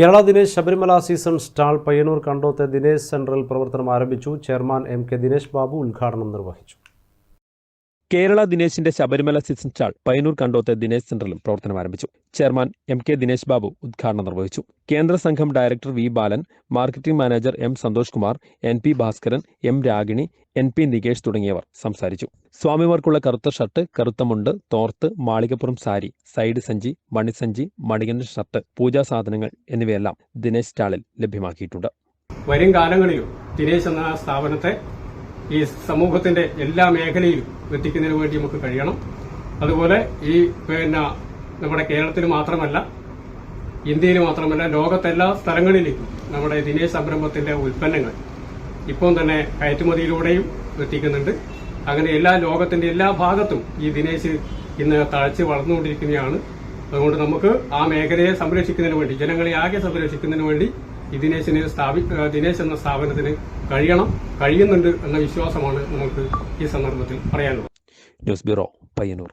Kerala Dinesh Sabarimala season stall Payyanur കണ്ടോത്തെ Dinesh central പ്രവർത്തനം ആരംഭിച്ചു. Chairman M K Dinesh Babu ഉദ്ഘാടനം നിർവഹിച്ചു. കേരള ദിനേശിന്റെ ശബരിമല സീസൺ സ്റ്റാൾ പയ്യന്നൂർ കണ്ടോത്തെ ദിനേശ് സെന്ററിലും പ്രവർത്തനം ആരംഭിച്ചു. Chairman M K Dinesh Babu ഉദ്ഘാടനം നിർവഹിച്ചു. കേന്ദ്ര സംഘം director V Balan marketing manager M Santhosh Kumar N P Bhaskaran M Ragini N P Nikesh തുടങ്ങിയവർ സംസാരിച്ചു. സ്വാമിമാർക്കുള്ള കറുത്ത ഷർട്ട് കറുത്ത മുണ്ട് തോർത്ത് മാളികപ്പുറം സാരി സൈഡ് സഞ്ചി മണിസഞ്ചി മണികന്റെ ഷർട്ട് പൂജാ സാധനങ്ങൾ എന്നിവയെല്ലാം ദിനേശ് സ്റ്റാളിൽ ലഭ്യമാക്കിയിട്ടുണ്ട്. വരും കാലങ്ങളിലും ദിനേശ് എന്ന സ്ഥാപനത്തെ ഈ സമൂഹത്തിന്റെ എല്ലാ മേഖലയിലും എത്തിക്കുന്നതിന് വേണ്ടി നമുക്ക് കഴിയണം. അതുപോലെ ഈ പിന്നെ നമ്മുടെ കേരളത്തിൽ മാത്രമല്ല ഇന്ത്യയിൽ മാത്രമല്ല ലോകത്തെല്ലാ സ്ഥലങ്ങളിലേക്കും നമ്മുടെ ദിനേശ് സംരംഭത്തിന്റെ ഉൽപ്പന്നങ്ങൾ ഇപ്പം തന്നെ കയറ്റുമതിയിലൂടെയും എത്തിക്കുന്നുണ്ട്. അങ്ങനെ എല്ലാ ലോകത്തിന്റെ എല്ലാ ഭാഗത്തും ഈ ദിനേശ് ഇന്ന് തഴച്ച് വളർന്നുകൊണ്ടിരിക്കുകയാണ്. അതുകൊണ്ട് നമുക്ക് ആ മേഖലയെ സംരക്ഷിക്കുന്നതിന് വേണ്ടി ജനങ്ങളെ ആകെ സംരക്ഷിക്കുന്നതിന് വേണ്ടി ഈ ദിനേശിന് സ്ഥാപി ദിനേശ് എന്ന സ്ഥാപനത്തിന് കഴിയണം കഴിയുന്നുണ്ട് എന്ന വിശ്വാസമാണ് നമുക്ക് ഈ സന്ദർഭത്തിൽ പറയാനുള്ളത്. News bureau Payyanur.